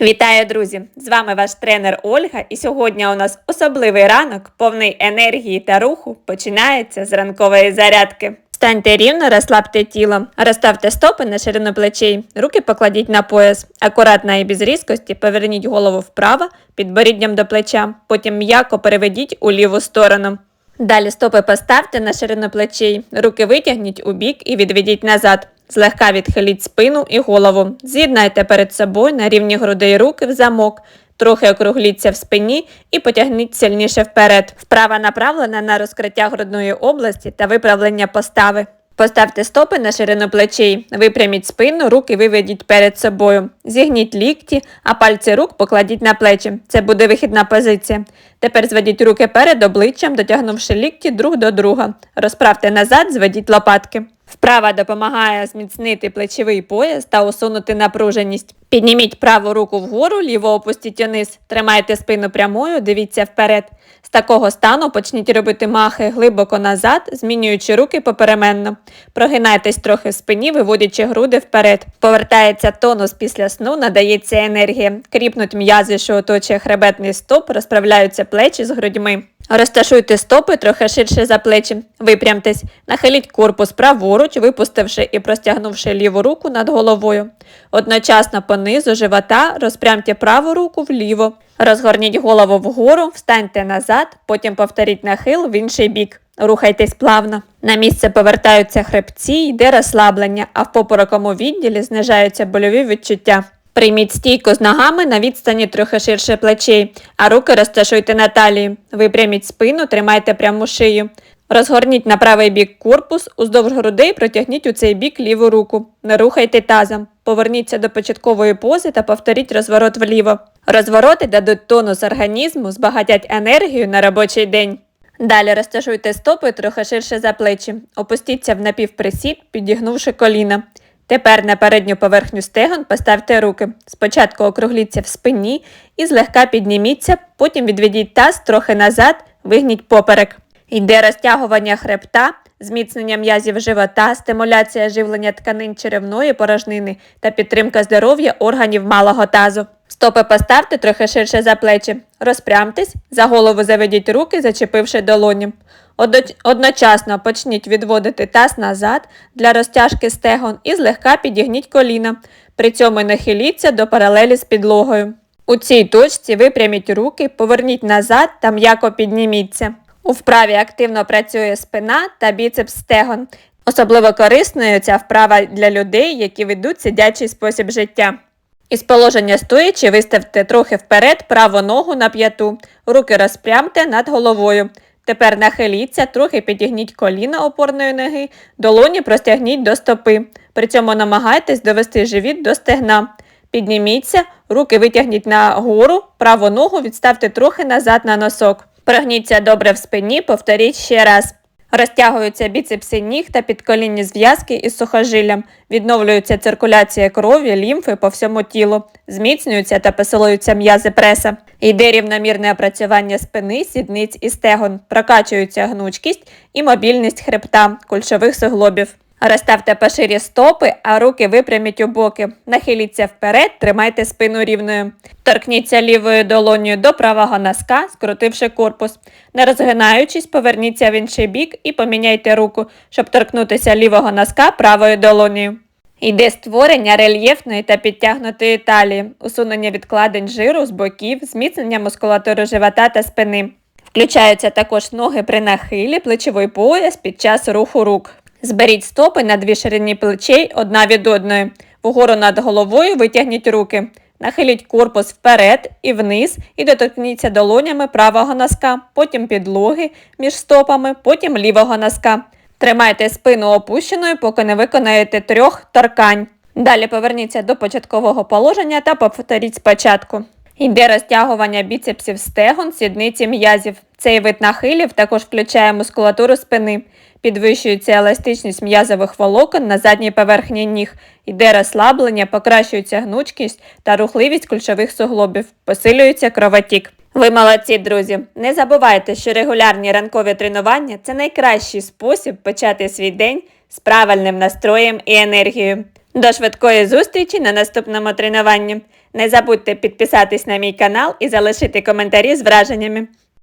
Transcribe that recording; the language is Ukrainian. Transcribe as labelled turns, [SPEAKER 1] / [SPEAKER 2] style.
[SPEAKER 1] Вітаю, друзі! З вами ваш тренер Ольга, і сьогодні у нас особливий ранок, повний енергії та руху, починається з ранкової зарядки. Станьте рівно, розслабте тіло, розставте стопи на ширину плечей, руки покладіть на пояс. Акуратно і без різкості поверніть голову вправо, підборіддям до плеча, потім м'яко переведіть у ліву сторону. Далі стопи поставте на ширину плечей, руки витягніть у бік і відведіть назад. Злегка відхиліть спину і голову. З'єднайте перед собою на рівні грудей руки в замок. Трохи округліться в спині і потягніть сильніше вперед. Вправа направлена на розкриття грудної області та виправлення постави. Поставте стопи на ширину плечей, випряміть спину, руки виведіть перед собою. Зігніть лікті, а пальці рук покладіть на плечі. Це буде вихідна позиція. Тепер зведіть руки перед обличчям, дотягнувши лікті друг до друга. Розправте назад, зведіть лопатки. Вправа допомагає зміцнити плечовий пояс та усунути напруженість. Підніміть праву руку вгору, ліву опустіть униз. Тримайте спину прямою, дивіться вперед. З такого стану почніть робити махи глибоко назад, змінюючи руки попеременно. Прогинайтесь трохи в спині, виводячи груди вперед. Повертається тонус після сну, надається енергія. Кріпнуть м'язи, що оточує хребетний стоп, розправляються плечі з грудьми. Розташуйте стопи трохи ширше за плечі. Випрямтесь, нахиліть корпус праворуч, випустивши і простягнувши ліву руку над головою. Одночасно понизу живота розпрямте праву руку вліво. Розгорніть голову вгору, встаньте назад, потім повторіть нахил в інший бік. Рухайтесь плавно. На місце повертаються хребці, йде розслаблення, а в попороковому відділі знижаються больові відчуття. Прийміть стійку з ногами на відстані трохи ширше плечей, а руки розташуйте на талії. Випряміть спину, тримайте пряму шию. Розгорніть на правий бік корпус, уздовж грудей протягніть у цей бік ліву руку. Не рухайте тазом. Поверніться до початкової пози та повторіть розворот вліво. Розвороти дадуть тонус організму, збагатять енергію на робочий день. Далі розташуйте стопи трохи ширше за плечі. Опустіться в напівприсід, підігнувши коліна. Тепер на передню поверхню стегон поставте руки. Спочатку округліться в спині і злегка підніміться, потім відведіть таз трохи назад, вигніть поперек. Йде розтягування хребта, зміцнення м'язів живота, стимуляція живлення тканин черевної порожнини та підтримка здоров'я органів малого тазу. Стопи поставте трохи ширше за плечі. Розпрямтесь, за голову заведіть руки, зачепивши долоні. Одно- Одночасно почніть відводити таз назад для розтяжки стегон і злегка підігніть коліна. При цьому нахиліться до паралелі з підлогою. У цій точці випряміть руки, поверніть назад та м'яко підніміться. У вправі активно працює спина та біцепс стегон. Особливо корисною ця вправа для людей, які ведуть сидячий спосіб життя. Із положення стоячи виставте трохи вперед праву ногу на п'яту, руки розпрямте над головою. Тепер нахиліться, трохи підігніть коліна опорної ноги, долоні простягніть до стопи. При цьому намагайтесь довести живіт до стегна. Підніміться, руки витягніть нагору, праву ногу відставте трохи назад на носок. Прогніться добре в спині, повторіть ще раз. Розтягуються біцепси ніг та підколінні зв'язки із сухожиллям, відновлюється циркуляція крові, лімфи по всьому тілу, зміцнюються та посилуються м'язи преса. Йде рівномірне опрацювання спини, сідниць і стегон, прокачується гнучкість і мобільність хребта, кульшових суглобів. Розставте поширі стопи, а руки випряміть у боки. Нахиліться вперед, тримайте спину рівною. Торкніться лівою долонею до правого носка, скрутивши корпус. Не розгинаючись, поверніться в інший бік і поміняйте руку, щоб торкнутися лівого носка правою долонею. Йде створення рельєфної та підтягнутої талії, усунення відкладень жиру з боків, зміцнення мускулатури живота та спини. Включаються також ноги при нахилі, плечовий пояс під час руху рук. Зберіть стопи на дві ширині плечей одна від одної. Вгору над головою витягніть руки. Нахиліть корпус вперед і вниз і доторкніться долонями правого носка, потім підлоги між стопами, потім лівого носка. Тримайте спину опущеною, поки не виконаєте трьох торкань. Далі поверніться до початкового положення та повторіть спочатку. Йде розтягування біцепсів стегон, сідниці м'язів. Цей вид нахилів також включає мускулатуру спини. Підвищується еластичність м'язових волокон на задній поверхні ніг, йде розслаблення, покращується гнучкість та рухливість кульшових суглобів, посилюється кровотік. Ви молодці, друзі! Не забувайте, що регулярні ранкові тренування це найкращий спосіб почати свій день з правильним настроєм і енергією. До швидкої зустрічі на наступному тренуванні. Не забудьте підписатись на мій канал і залишити коментарі з враженнями.